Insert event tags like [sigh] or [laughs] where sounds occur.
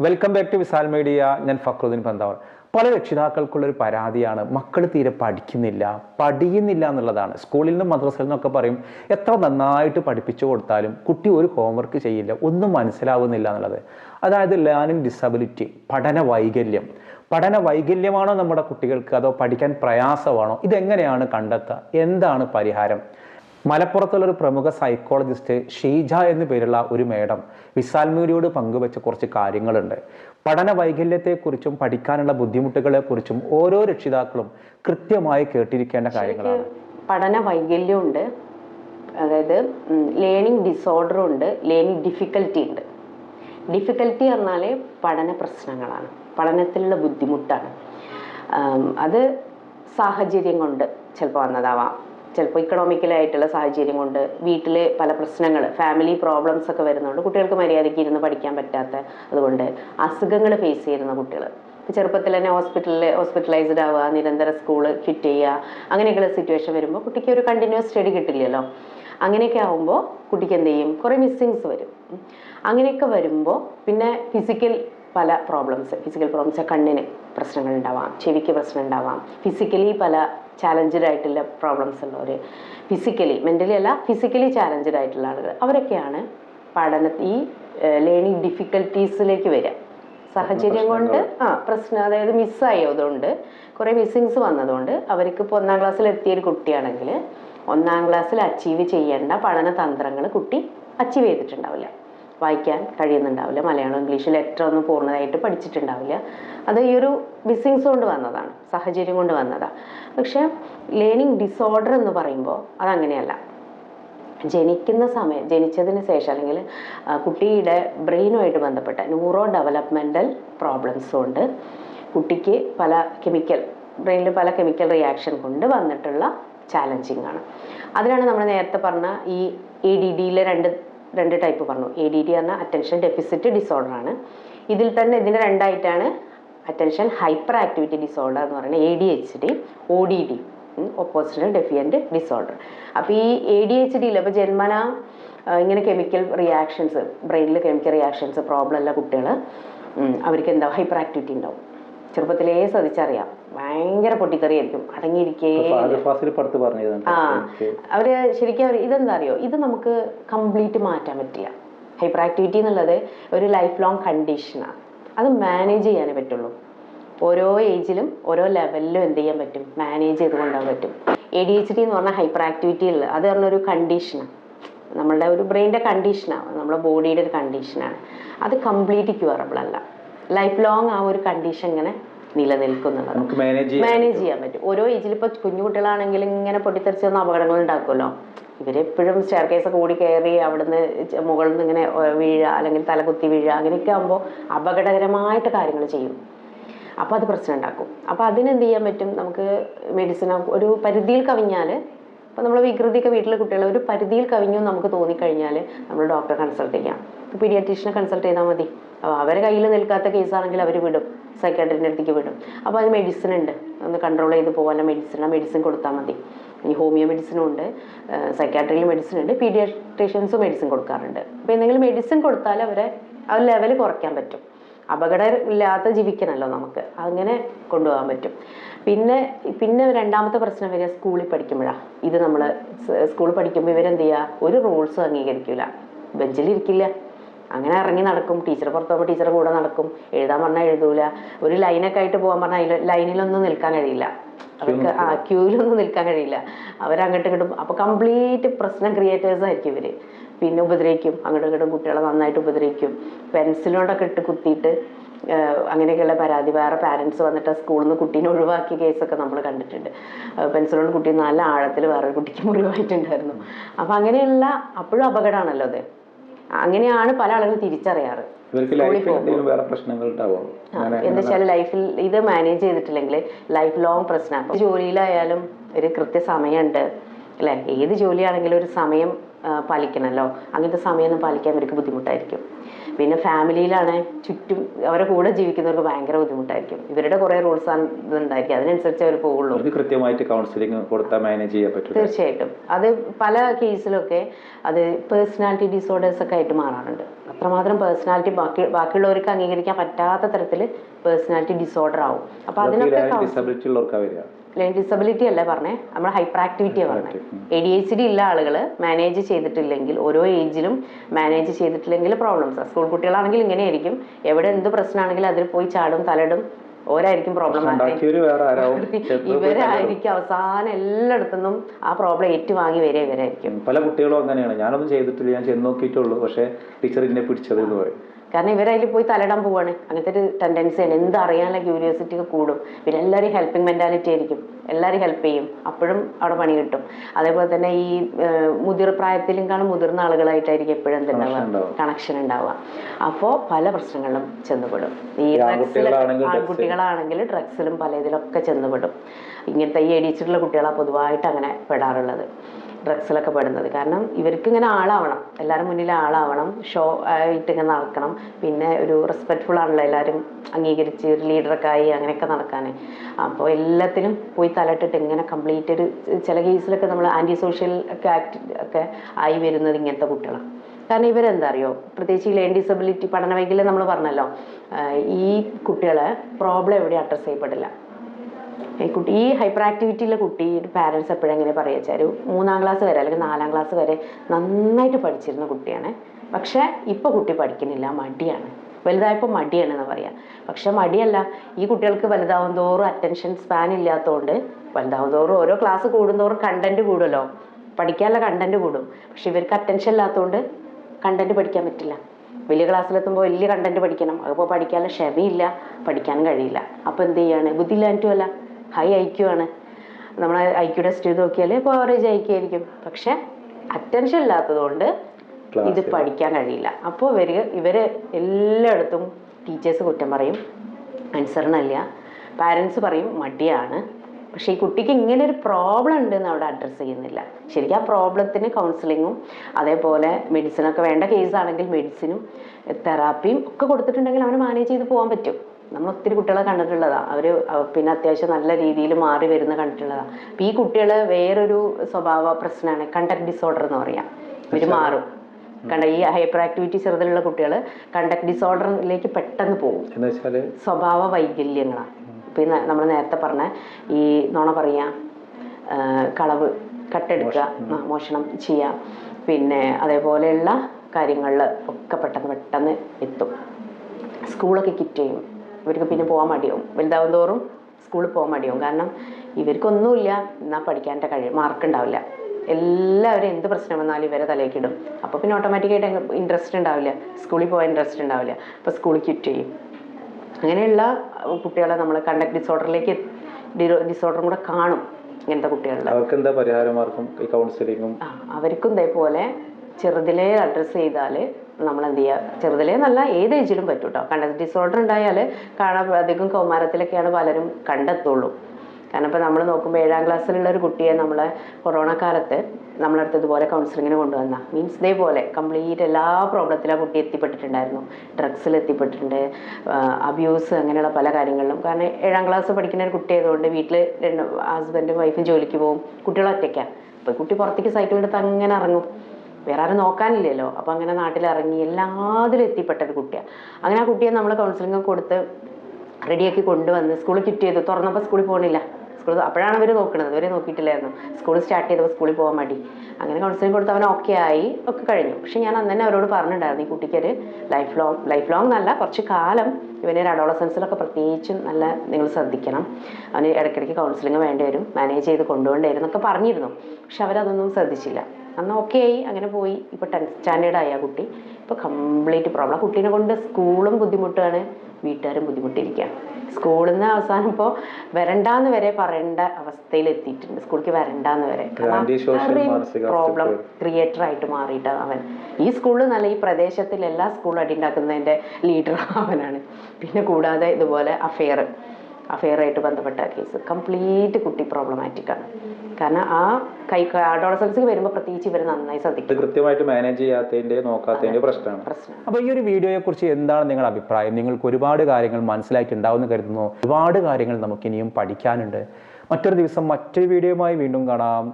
Welcome back to Visal media ഞാൻ ഫക്രുദ്ദീൻ പന്താവർ പല രക്ഷിതാക്കൾക്കുള്ളൊരു പരാതിയാണ്. മക്കൾ തീരെ പഠിക്കുന്നില്ല. പഠിക്കുന്നില്ല എന്നുള്ളതാണ്. സ്കൂളിൽ നിന്നും മദ്രസയിൽ നിന്നൊക്കെ പറയും എത്ര നന്നായിട്ട് പഠിപ്പിച്ചു കൊടുത്താലും കുട്ടി ഒരു ഹോംവർക്ക് ചെയ്യില്ല ഒന്നും മനസ്സിലാവുന്നില്ല എന്നുള്ളത്. അതായത് ലേണിംഗ് ഡിസബിലിറ്റി പഠന വൈകല്യം. പഠന വൈകല്യമാണോ നമ്മുടെ കുട്ടികൾക്ക്? അതോ പഠിക്കാൻ പ്രയാസമാണോ? ഇതെങ്ങനെയാണ് കണ്ടെത്തുക? എന്താണ് പരിഹാരം? മലപ്പുറത്തുള്ള ഒരു പ്രമുഖ സൈക്കോളജിസ്റ്റ് ഷീജ എന്നു പേരുള്ള ഒരു മേഡം വിസാൽ മീഡിയോട് പങ്കുവെച്ച കുറച്ച് കാര്യങ്ങളുണ്ട്. പഠന വൈകല്യത്തെക്കുറിച്ചും പഠിക്കാനുള്ള ബുദ്ധിമുട്ടുകളെക്കുറിച്ചും ഓരോ രക്ഷിതാക്കളും കൃത്യമായി കേട്ടിരിക്കേണ്ട കാര്യങ്ങളാണ്. പഠന വൈകല്യമുണ്ട്. അതായത് ലേണിംഗ് ഡിസോർഡർ ഉണ്ട് ലേണിംഗ് ഡിഫിക്കൽറ്റി ഉണ്ട്. ഡിഫിക്കൽറ്റി പറഞ്ഞാൽ പഠന പ്രശ്നങ്ങളാണ്. പഠനത്തിലുള്ള ബുദ്ധിമുട്ടാണ്. അത് സാഹചര്യം കൊണ്ട് ചിലപ്പോൾ വന്നതാവാം. ചിലപ്പോൾ ഇക്കണോമിക്കലായിട്ടുള്ള സാഹചര്യം കൊണ്ട് വീട്ടിൽ പല പ്രശ്നങ്ങൾ ഫാമിലി പ്രോബ്ലംസ് ഒക്കെ വരുന്നതുകൊണ്ട് കുട്ടികൾക്ക് മര്യാദയ്ക്ക് ഇരുന്ന് പഠിക്കാൻ പറ്റാത്ത അതുകൊണ്ട് അസുഖങ്ങൾ ഫേസ് ചെയ്യുന്ന കുട്ടികൾ ഇപ്പോൾ ചെറുപ്പത്തിൽ തന്നെ ഹോസ്പിറ്റലിൽ ഹോസ്പിറ്റലൈസ്ഡ് ആവുക നിരന്തര സ്കൂൾ ക്വിറ്റ് ചെയ്യുക അങ്ങനെയൊക്കെയുള്ള സിറ്റുവേഷൻ വരുമ്പോൾ കുട്ടിക്ക് ഒരു കണ്ടിന്യൂസ് സ്റ്റഡി കിട്ടില്ലല്ലോ. അങ്ങനെയൊക്കെ ആവുമ്പോൾ കുട്ടിക്ക് എന്ത് ചെയ്യും? കുറേ മിസ്സിങ്സ് വരും. അങ്ങനെയൊക്കെ വരുമ്പോൾ പിന്നെ ഫിസിക്കൽ പല പ്രോബ്ലംസ് ഫിസിക്കൽ പ്രോബ്ലംസ് കണ്ണിന് പ്രശ്നങ്ങൾ ഉണ്ടാവാം ചെവിക്ക് പ്രശ്നം ഉണ്ടാവാം ഫിസിക്കലി പല ചാലഞ്ചഡ് ആയിട്ടുള്ള പ്രോബ്ലംസ് ഉള്ളവർ ഫിസിക്കലി മെന്റലി അല്ല ഫിസിക്കലി ചാലഞ്ചഡ് ആയിട്ടുള്ള ആളുകൾ അവരൊക്കെയാണ് പഠന ഈ ലേണിംഗ് ഡിഫിക്കൽട്ടീസിലേക്ക് വരിക. സാഹചര്യം കൊണ്ട് ആ പ്രശ്നം അതായത് മിസ്സായതുകൊണ്ട് കുറേ മിസ്സിങ്സ് വന്നതുകൊണ്ട് അവർക്ക് ഇപ്പോൾ ഒന്നാം ക്ലാസ്സിൽ എത്തിയ ഒരു കുട്ടിയാണെങ്കിൽ ഒന്നാം ക്ലാസ്സിൽ അച്ചീവ് ചെയ്യേണ്ട പഠന തന്ത്രങ്ങൾ കുട്ടി അച്ചീവ് ചെയ്തിട്ടുണ്ടാവില്ല. വായിക്കാൻ കഴിയുന്നുണ്ടാവില്ല. മലയാളം ഇംഗ്ലീഷ് ലെറ്റർ ഒന്നും പൂർണമായിട്ട് പഠിച്ചിട്ടുണ്ടാവില്ല. അത് ഈ ഒരു മിസ്സിങ്സ് കൊണ്ട് വന്നതാണ് സാഹചര്യം കൊണ്ട് വന്നതാണ് പക്ഷേ ലേണിംഗ് ഡിസോർഡർ എന്ന് പറയുമ്പോൾ അതങ്ങനെയല്ല. ജനിക്കുന്ന സമയം ജനിച്ചതിന് ശേഷം അല്ലെങ്കിൽ കുട്ടിയുടെ ബ്രെയിനുമായിട്ട് ബന്ധപ്പെട്ട ന്യൂറോ ഡെവലപ്മെന്റൽ പ്രോബ്ലംസ് ഉണ്ട് കുട്ടിക്ക് പല കെമിക്കൽ ബ്രെയിനിൽ പല കെമിക്കൽ റിയാക്ഷൻ കൊണ്ട് വന്നിട്ടുള്ള ചാലഞ്ചിങ് ആണ്. അതിനാണ് നമ്മൾ നേരത്തെ പറഞ്ഞ ഈ എ ഡി ഡിയിലെ രണ്ട് രണ്ട് ടൈപ്പ് പറഞ്ഞു. എ ഡി ഡി പറഞ്ഞാൽ അറ്റൻഷൻ ഡെഫിസിറ്റ് ഡിസോർഡർ ആണ്. ഇതിൽ തന്നെ ഇതിന്റെ രണ്ടായിട്ടാണ് അറ്റൻഷൻ ഹൈപ്പർ ആക്ടിവിറ്റി ഡിസോർഡർ എന്ന് പറയുന്നത് A D H D O D D oppositional defiant disorder അപ്പോൾ ഈ എ ഡി എച്ച് ഡിയിൽ അപ്പോൾ ജന്മന ഇങ്ങനെ കെമിക്കൽ റിയാക്ഷൻസ് ബ്രെയിനിൽ കെമിക്കൽ റിയാക്ഷൻസ് പ്രോബ്ലം ഉള്ള കുട്ടികൾ അവർക്ക് എന്താ ഹൈപ്പർ ആക്ടിവിറ്റി ഉണ്ടാവും. ചെറുപ്പത്തിലേ ശ്രദ്ധിച്ചറിയാം. ഭയങ്കര പൊട്ടിത്തെറിയായിരിക്കും. അടങ്ങിയിരിക്കേ ആ. അവർ ശരിക്കും അവർ ഇതെന്താ അറിയോ ഇത് നമുക്ക് കംപ്ലീറ്റ് മാറ്റാൻ പറ്റില്ല. ഹൈപ്പർ ആക്ടിവിറ്റി എന്നുള്ളത് ഒരു ലൈഫ് ലോങ് കണ്ടീഷനാണ് അത് മാനേജ് ചെയ്യാനേ പറ്റുള്ളൂ. ഓരോ ഏജിലും ഓരോ ലെവലിലും എന്ത് ചെയ്യാൻ പറ്റും? മാനേജ് ചെയ്ത് കൊണ്ടുപോകാൻ പറ്റും. എ ഡി എച്ച് ഡി എന്ന് പറഞ്ഞാൽ ഹൈപ്പർ ആക്ടിവിറ്റി ഉള്ളത്. അത് പറഞ്ഞൊരു കണ്ടീഷനാണ് നമ്മളുടെ ഒരു ബ്രെയിന്റെ കണ്ടീഷനാണ് നമ്മുടെ ബോഡിയുടെ ഒരു കണ്ടീഷനാണ് അത് കംപ്ലീറ്റ് ക്യൂറബിൾ അല്ല. ലൈഫ് ലോങ് ആ ഒരു കണ്ടീഷൻ ഇങ്ങനെ നിലനിൽക്കുന്നുള്ളത്. മാനേജ് ചെയ്യാൻ പറ്റും. ഓരോ ഏജിൽ ഇപ്പോൾ കുഞ്ഞു കുട്ടികളാണെങ്കിൽ ഇങ്ങനെ പൊട്ടിത്തെറിച്ച് വന്ന അപകടങ്ങൾ ഉണ്ടാക്കുമല്ലോ. ഇവരെപ്പോഴും സ്റ്റെയർ കേസൊക്കെ ഓടി കയറി അവിടുന്ന് മുകളിൽ നിന്ന് ഇങ്ങനെ വീഴുക അല്ലെങ്കിൽ തലകുത്തി വീഴുക അങ്ങനെയൊക്കെ ആകുമ്പോൾ അപകടകരമായിട്ട് കാര്യങ്ങൾ ചെയ്യും. അപ്പോൾ അത് പ്രശ്നം ഉണ്ടാക്കും. അപ്പോൾ അതിനെന്ത് ചെയ്യാൻ പറ്റും? നമുക്ക് മെഡിസിൻ ഒരു പരിധിയിൽ കവിഞ്ഞാൽ ഇപ്പോൾ നമ്മൾ വികൃതിയൊക്കെ വീട്ടിലെ കുട്ടികളെ ഒരു പരിധിയിൽ കവിഞ്ഞു നമുക്ക് നമുക്ക് തോന്നിക്കഴിഞ്ഞാൽ നമ്മൾ ഡോക്ടറെ കൺസൾട്ട് ചെയ്യാം. പീഡിയാട്രീഷനെ കൺസൾട്ട് ചെയ്താൽ മതി. അപ്പോൾ അവരെ കയ്യിൽ നിൽക്കാത്ത കേസാണെങ്കിൽ അവർ വിടും. സൈക്കാട്രിന്റെ അടുത്തേക്ക് വിടും. അപ്പോൾ അതിന് മെഡിസിൻ ഉണ്ട്. ഒന്ന് കൺട്രോൾ ചെയ്ത് പോകാനുള്ള മെഡിസിൻ ആ മെഡിസിൻ കൊടുത്താൽ മതി. ഇനി ഹോമിയോ മെഡിസിനും ഉണ്ട്. സൈക്കാട്രിയിൽ മെഡിസിൻ ഉണ്ട്. പീഡിയാട്രീഷ്യൻസും മെഡിസിൻ കൊടുക്കാറുണ്ട്. അപ്പോൾ എന്തെങ്കിലും മെഡിസിൻ കൊടുത്താൽ അവരെ ആ ലെവൽ കുറയ്ക്കാൻ പറ്റും. അപകടമില്ലാതെ ജീവിക്കണമല്ലോ നമുക്ക്. അങ്ങനെ കൊണ്ടുപോകാൻ പറ്റും. പിന്നെ പിന്നെ രണ്ടാമത്തെ പ്രശ്നം വരിക സ്കൂളിൽ പഠിക്കുമ്പോഴാണ് ഇത് നമ്മൾ സ്കൂളിൽ പഠിക്കുമ്പോൾ ഇവരെന്ത് ചെയ്യുക ഒരു റൂൾസും അംഗീകരിക്കില്ല ബെഞ്ചിലിരിക്കില്ല. അങ്ങനെ ഇറങ്ങി നടക്കും. ടീച്ചർ പുറത്ത് പോകുമ്പോൾ ടീച്ചർ കൂടെ നടക്കും. എഴുതാൻ പറഞ്ഞാൽ എഴുതൂല. ഒരു ലൈനൊക്കെ ആയിട്ട് പോകാൻ പറഞ്ഞാൽ ലൈനിലൊന്നും നിൽക്കാൻ കഴിയില്ല. അവർക്ക് ആ ക്യൂവിലൊന്നും നിൽക്കാൻ കഴിയില്ല. അവരങ്ങോട്ടും ഇങ്ങോട്ടും അപ്പോൾ കംപ്ലീറ്റ് പ്രശ്നം ക്രിയേറ്റേഴ്സ് ആയിരിക്കും ഇവർ പിന്നെ ഉപദ്രവിക്കും. അങ്ങോട്ടും ഇങ്ങോട്ടും കുട്ടികളെ നന്നായിട്ട് ഉപദ്രവിക്കും. പെൻസിലോടൊക്കെ ഇട്ട് കുത്തിയിട്ട് അങ്ങനെയൊക്കെയുള്ള പരാതി. വേറെ പാരൻസ് വന്നിട്ട് സ്കൂളിൽ നിന്ന് കുട്ടീനെ ഒഴിവാക്കിയ കേസൊക്കെ നമ്മൾ കണ്ടിട്ടുണ്ട്. പെൻസിലോട് കുട്ടി നല്ല ആഴത്തിൽ വേറൊരു കുട്ടിക്ക് മുറിവായിട്ടുണ്ടായിരുന്നു അപ്പോൾ അങ്ങനെയുള്ള അപ്പോഴും അപകടമാണല്ലോ അത്. അങ്ങനെയാണ് പല ആളുകളും തിരിച്ചറിയാറ്. എന്താ വെച്ചാൽ ലൈഫിൽ ഇത് മാനേജ് ചെയ്തിട്ടില്ലെങ്കിൽ ലൈഫ് ലോങ് പ്രശ്നമാണ് ജോലിയിലായാലും ഒരു കൃത്യ സമയമുണ്ട് അല്ലേ? ഏത് ജോലിയാണെങ്കിലും ഒരു സമയം പാലിക്കണമല്ലോ അങ്ങനത്തെ സമയമൊന്നും പാലിക്കാൻ അവർക്ക് ബുദ്ധിമുട്ടായിരിക്കും. പിന്നെ ഫാമിലിയിലാണ് ചുറ്റും അവരെ കൂടെ ജീവിക്കുന്നവർക്ക് ഭയങ്കര ബുദ്ധിമുട്ടായിരിക്കും. ഇവരുടെ കുറേ റൂൾസ് ഉണ്ടായിരിക്കും അതിനനുസരിച്ച് അവർ പോകുള്ളൂ കൃത്യമായിട്ട് കൗൺസിലിംഗ് കൊടുത്താൽ മാനേജ് ചെയ്യാൻ പറ്റും തീർച്ചയായിട്ടും. അത് പല കേസിലൊക്കെ അത് പേഴ്സണാലിറ്റി ഡിസോർഡേഴ്സ് ഒക്കെ ആയിട്ട് മാറാറുണ്ട്. അത്രമാത്രം പേഴ്സണാലിറ്റി ബാക്കി ബാക്കിയുള്ളവർക്ക് അംഗീകരിക്കാൻ പറ്റാത്ത തരത്തിൽ പേഴ്സണാലിറ്റി ഡിസോർഡർ ആവും. അപ്പൊ അതിനൊക്കെ ഡിസബിലിറ്റി ഉള്ളവർക്കാ വരിക. ലേൺ ഡിസബിലിറ്റി അല്ല പറഞ്ഞേ? നമ്മൾ ഹൈപ്പർ ആക്ടിവിറ്റിയാണ് പറഞ്ഞത് എ ഡി എച്ച് ഡി ഉള്ള ആളുകൾ മാനേജ് ചെയ്തിട്ടില്ലെങ്കിൽ ഓരോ ഏജിലും മാനേജ് ചെയ്തിട്ടില്ലെങ്കിൽ പ്രോബ്ലംസ് സ്കൂൾ കുട്ടികളാണെങ്കിൽ ഇങ്ങനെയായിരിക്കും. എവിടെ എന്ത് പ്രശ്നമാണെങ്കിലും അതിൽ പോയി ചാടും തലടും ഓരായിരിക്കും പ്രോബ്ലം [laughs] ഇവരായിരിക്കും അവസാനം എല്ലായിടത്തുനിന്നും ആ പ്രോബ്ലം ഏറ്റുവാങ്ങി വരെ ഇവരായിരിക്കും. പല കുട്ടികളും അങ്ങനെയാണ്. ഞാനൊന്നും ചെയ്തിട്ടില്ല. ഞാൻ ചെന്ന് നോക്കിയിട്ടുള്ളൂ പക്ഷേ ടീച്ചർ എന്നെ പിടിച്ചത് എന്ന് പറയും. കാരണം ഇവരതിൽ പോയി തലയിടാൻ പോവാണ്. അങ്ങനത്തെ ഒരു ടെൻഡൻസിയാണ് എന്തറിയാനുള്ള ക്യൂരിയോസിറ്റി ഒക്കെ കൂടും. പിന്നെ എല്ലാവരും ഹെൽപ്പിംഗ് മെന്റാലിറ്റി ആയിരിക്കും. എല്ലാവരും ഹെൽപ്പ് ചെയ്യും. അപ്പോഴും അവിടെ പണി കിട്ടും. അതേപോലെ തന്നെ ഈ മുതിർ പ്രായത്തിലും കാണും മുതിർന്ന ആളുകളായിട്ടായിരിക്കും എപ്പോഴും എന്തുണ്ടാവുക കണക്ഷൻ ഉണ്ടാവുക. അപ്പോൾ പല പ്രശ്നങ്ങളിലും ചെന്നുപെടും. ഈ ഈ ഡ്രഗ്സിൽ ആൺകുട്ടികളാണെങ്കിൽ ഡ്രഗ്സിലും പല ഇതിലൊക്കെ ചെന്നുപെടും. ഇങ്ങനത്തെ ഈ എഡിച്ചിട്ടുള്ള കുട്ടികളാണ് പൊതുവായിട്ട് അങ്ങനെ പെടാറുള്ളത്. ഡ്രഗ്സിലൊക്കെ പെടുന്നത്. കാരണം ഇവർക്ക് ഇങ്ങനെ ആളാവണം. എല്ലാവരും മുന്നിൽ ആളാവണം. ഷോ ആയിട്ട് ഇങ്ങനെ നടക്കണം. പിന്നെ ഒരു റെസ്പെക്റ്റ്ഫുൾ ആണല്ലോ എല്ലാവരും അംഗീകരിച്ച് ഒരു ലീഡറൊക്കെ ആയി അങ്ങനെയൊക്കെ നടക്കാൻ അപ്പോൾ എല്ലാത്തിനും പോയി തലട്ടിട്ട് ഇങ്ങനെ കംപ്ലീറ്റ് ഒരു ചില കേസിലൊക്കെ നമ്മൾ ആന്റി സോഷ്യൽ ഒക്കെ ആക്ട് ഒക്കെ ആയി വരുന്നത് ഇങ്ങനത്തെ കുട്ടികളാണ് കാരണം ഇവരെന്താ അറിയോ? പ്രത്യേകിച്ച് ഈ ലേൺ ഡിസബിലിറ്റി പഠന നമ്മൾ പറഞ്ഞല്ലോ. ഈ കുട്ടികളെ പ്രോബ്ലം എവിടെയും അഡ്രസ്സ് ചെയ്യപ്പെടില്ല. കുട്ടി ഈ ഹൈപ്പർ ആക്ടിവിറ്റിയിലെ കുട്ടി പാരൻസ് എപ്പോഴും എങ്ങനെ പറയുക വെച്ചാൽ മൂന്നാം ക്ലാസ് വരെ അല്ലെങ്കിൽ നാലാം ക്ലാസ് വരെ നന്നായിട്ട് പഠിച്ചിരുന്ന കുട്ടിയാണ്. പക്ഷേ ഇപ്പോൾ കുട്ടി പഠിക്കുന്നില്ല മടിയാണ്. വലുതായപ്പോൾ മടിയാണെന്ന് പറയാം. പക്ഷെ മടിയല്ല ഈ കുട്ടികൾക്ക് വലുതാവും തോറും അറ്റൻഷൻ സ്പാൻ ഇല്ലാത്തതുകൊണ്ട് വലുതാവും തോറും ഓരോ ക്ലാസ് കൂടുന്തോറും കണ്ടന്റ് കൂടുമല്ലോ പഠിക്കാനുള്ള കണ്ടന്റ് കൂടും. പക്ഷെ ഇവർക്ക് അറ്റൻഷൻ ഇല്ലാത്തതുകൊണ്ട് കണ്ടന്റ് പഠിക്കാൻ പറ്റില്ല. വലിയ ക്ലാസ്സിലെത്തുമ്പോൾ വലിയ കണ്ടന്റ് പഠിക്കണം. അതിപ്പോൾ പഠിക്കാനുള്ള ക്ഷമയില്ല പഠിക്കാനും കഴിയില്ല. അപ്പോൾ എന്ത് ചെയ്യാണ്? ബുദ്ധിയില്ലാഞ്ഞിട്ടുമല്ല ഹൈ ഐക്യു ആണ് നമ്മൾ ഐക്യു ടെസ്റ്റ് ചെയ്ത് നോക്കിയാൽ ഇപ്പോൾ ആവറേജ് ഐക്യു ആയിരിക്കും പക്ഷെ അറ്റൻഷൻ ഇല്ലാത്തതുകൊണ്ട് ഇത് പഠിക്കാൻ കഴിയില്ല. അപ്പോൾ ഇവർ ഇവർ എല്ലായിടത്തും ടീച്ചേഴ്സ് കുറ്റം പറയും. അനുസരണമില്ല പാരൻസ് പറയും മടിയാണ്. പക്ഷേ ഈ കുട്ടിക്ക് ഇങ്ങനെ ഒരു പ്രോബ്ലം ഉണ്ടെന്ന് അവിടെ അഡ്രസ്സ് ചെയ്യുന്നില്ല. ശരിക്കും ആ പ്രോബ്ലത്തിന് കൗൺസിലിങ്ങും അതേപോലെ മെഡിസിനൊക്കെ വേണ്ട കേസാണെങ്കിൽ മെഡിസിനും തെറാപ്പിയും ഒക്കെ കൊടുത്തിട്ടുണ്ടെങ്കിൽ അവന് മാനേജ് ചെയ്ത് പോകാൻ പറ്റും. നമ്മൾ ഒത്തിരി കുട്ടികളെ കണ്ടിട്ടുള്ളതാണ് അവർ പിന്നെ അത്യാവശ്യം നല്ല രീതിയിൽ മാറി വരുന്ന കണ്ടിട്ടുള്ളതാണ് അപ്പോൾ ഈ കുട്ടികൾ വേറൊരു സ്വഭാവ പ്രശ്നമാണ് കണ്ടക്ട് ഡിസോർഡർ എന്ന് പറയാം. ഇവർ മാറും. കണ്ട ഈ ഹൈപ്പർ ആക്ടിവിറ്റി ചെറുതിലുള്ള കുട്ടികൾ കണ്ടക്ട് ഡിസോർഡറിലേക്ക് പെട്ടെന്ന് പോകും. സ്വഭാവ വൈകല്യങ്ങളാണ് പിന്നെ നമ്മൾ നേരത്തെ പറഞ്ഞ ഈ നോണ പറയാ കളവ് കട്ടെടുക്കുക മോഷണം. ചെയ്യാം. പിന്നെ അതേപോലെയുള്ള കാര്യങ്ങളിൽ ഒക്കെ പെട്ടെന്ന് പെട്ടെന്ന് എത്തും. സ്കൂളൊക്കെ കിറ്റ് ചെയ്യും. ഇവർക്ക് പിന്നെ പോകാൻ മടിയാവും. വലുതാവും തോറും സ്കൂളിൽ പോകാൻ മടിയാവും. കാരണം ഇവർക്കൊന്നുമില്ല. എന്നാൽ പഠിക്കാന്റെ കഴിവ്? മാർക്ക് ഉണ്ടാവില്ല. എല്ലാവരും എന്ത് പ്രശ്നം വന്നാലും ഇവരെ തലയ്ക്ക് ഇടും. അപ്പോൾ പിന്നെ ഓട്ടോമാറ്റിക്കായിട്ട് ഇൻട്രസ്റ്റ് ഉണ്ടാവില്ല. സ്കൂളിൽ പോകാൻ ഇൻട്രസ്റ്റ് ഉണ്ടാവില്ല. അപ്പോൾ സ്കൂളിൽ ക്വിറ്റ് ചെയ്യും. അങ്ങനെയുള്ള കുട്ടികളെ നമ്മൾ കണ്ടക്ട് ഡിസോർഡറിലേക്ക് ഡിസോർഡറും കൂടെ കാണും ഇങ്ങനത്തെ കുട്ടികളിൽ അവർക്ക് എന്താ പരിഹാരമാർക്കും കൗൺസിലിങ്ങും അവർക്കും ഇതേപോലെ ചെറുതിലേ അഡ്രസ്സ് ചെയ്താൽ നമ്മൾ എന്ത് ചെയ്യുക ചെറുതിലേ നല്ല ഏത് ഏജിലും പറ്റും കേട്ടോ കണ്ടക്ട് ഡിസോർഡർ ഉണ്ടായാൽ കാണാൻ അധികം കൗമാരത്തിലൊക്കെയാണ് പലരും കണ്ടെത്തുള്ളൂ. കാരണം ഇപ്പോൾ നമ്മൾ നോക്കുമ്പോൾ ഏഴാം ക്ലാസ്സിലുള്ള ഒരു കുട്ടിയെ നമ്മൾ കൊറോണ കാലത്ത് നമ്മളടുത്ത് ഇതുപോലെ കൗൺസിലിങ്ങിന് കൊണ്ടുവന്ന. മീൻസ് ഇതേപോലെ കംപ്ലീറ്റ് എല്ലാ പ്രോബ്ലത്തിലും ആ കുട്ടി എത്തിപ്പെട്ടിട്ടുണ്ടായിരുന്നു. ഡ്രഗ്സിൽ എത്തിപ്പെട്ടിട്ടുണ്ട്. അബ്യൂസ് അങ്ങനെയുള്ള പല കാര്യങ്ങളിലും. കാരണം ഏഴാം ക്ലാസ് പഠിക്കുന്ന ഒരു കുട്ടി ആയതുകൊണ്ട് വീട്ടിൽ രണ്ട് ഹസ്ബൻഡും വൈഫും ജോലിക്ക് പോകും. കുട്ടികൾ ഒറ്റയ്ക്കാണ് അപ്പോൾ കുട്ടി പുറത്തേക്ക് സൈക്കിൾ എടുത്ത് അങ്ങനെ ഇറങ്ങും. വേറെ ആരും നോക്കാനില്ലല്ലോ. അപ്പോൾ അങ്ങനെ നാട്ടിലിറങ്ങി എല്ലാത്തിലും എത്തിപ്പെട്ട ഒരു കുട്ടിയാണ് അങ്ങനെ ആ കുട്ടിയെ നമ്മൾ കൗൺസിലിംഗ് കൊടുത്ത് റെഡിയാക്കി കൊണ്ടുവന്ന് സ്കൂളിൽ കിറ്റ് ചെയ്തു തുറന്നപ്പോൾ സ്കൂളിൽ പോകണില്ല സ്കൂൾ അപ്പോഴാണ് അവർ നോക്കുന്നത് അവരെ നോക്കിയിട്ടില്ലായിരുന്നു. സ്കൂൾ സ്റ്റാർട്ട് ചെയ്തപ്പോൾ സ്കൂളിൽ പോകാൻ മടി. അങ്ങനെ കൗൺസിലിംഗ് കൊടുത്ത് അവൻ ഓക്കെ ആയി. ഒക്കെ കഴിഞ്ഞു. പക്ഷെ ഞാൻ അന്ന് തന്നെ അവരോട് പറഞ്ഞിട്ടുണ്ടായിരുന്നു ഈ കുട്ടിക്കൊരു ലൈഫ് ലോങ് ലൈഫ് ലോങ് എന്നല്ല കുറച്ച് കാലം ഇവനെ ഒരു അഡോളസൻസിലൊക്കെ പ്രത്യേകിച്ചും നല്ല നിങ്ങൾ ശ്രദ്ധിക്കണം. അവന് ഇടയ്ക്കിടയ്ക്ക് കൗൺസിലിംഗ് വേണ്ടി വരും. മാനേജ് ചെയ്ത് കൊണ്ടുപോകേണ്ടി വരും എന്നൊക്കെ പറഞ്ഞിരുന്നു. പക്ഷെ അവരതൊന്നും ശ്രദ്ധിച്ചില്ല. അന്ന് ഓക്കെ ആയി അങ്ങനെ പോയി. ഇപ്പോൾ ടെൻത്ത് സ്റ്റാൻഡേർഡ് ആയി ആ കുട്ടി. ഇപ്പോൾ കംപ്ലീറ്റ് പ്രോബ്ലം. കുട്ടീനെ കൊണ്ട് സ്കൂളും ബുദ്ധിമുട്ടാണ്. വീട്ടുകാരും ബുദ്ധിമുട്ടിയിരിക്കുകയാണ് സ്കൂളിൽ നിന്ന് അവസാനം ഇപ്പോൾ വരണ്ടാന്ന് വരെ പറയേണ്ട അവസ്ഥയിൽ എത്തിയിട്ടുണ്ട്. സ്കൂളിലേക്ക് വരണ്ടാന്ന് വരെ. പ്രോബ്ലം ക്രിയേറ്റർ ആയിട്ട് മാറിയിട്ട് അവൻ. ഈ സ്കൂളിൽ നല്ല ഈ പ്രദേശത്തിൽ എല്ലാ സ്കൂളും അടിയുണ്ടാക്കുന്നതിന്റെ ലീഡർ അവനാണ്. പിന്നെ കൂടാതെ ഇതുപോലെ അഫെയർ അഫെയറായിട്ട് ബന്ധപ്പെട്ട കേസ് കംപ്ലീറ്റ് കുട്ടി പ്രോബ്ലമാറ്റിക് ആണ്. കാരണം ആ കൈ അഡോളസൻസിൽ വരുമ്പോൾ പ്രത്യേകിച്ച് ഇവർ നന്നായി ശ്രദ്ധിക്കും. കൃത്യമായിട്ട് മാനേജ് ചെയ്യാത്തതിന്റെ നോക്കാത്തതിന്റെ പ്രശ്നമാണ്. അപ്പൊ ഈ ഒരു വീഡിയോയെ കുറിച്ച് എന്താണ് നിങ്ങളുടെ അഭിപ്രായം? നിങ്ങൾക്ക് ഒരുപാട് കാര്യങ്ങൾ മനസ്സിലായിട്ടുണ്ടാവുമെന്ന് കരുതുന്നു. ഒരുപാട് കാര്യങ്ങൾ നമുക്ക് ഇനിയും പഠിക്കാനുണ്ട്. മറ്റൊരു ദിവസം മറ്റൊരു വീഡിയോയുമായി വീണ്ടും കാണാം.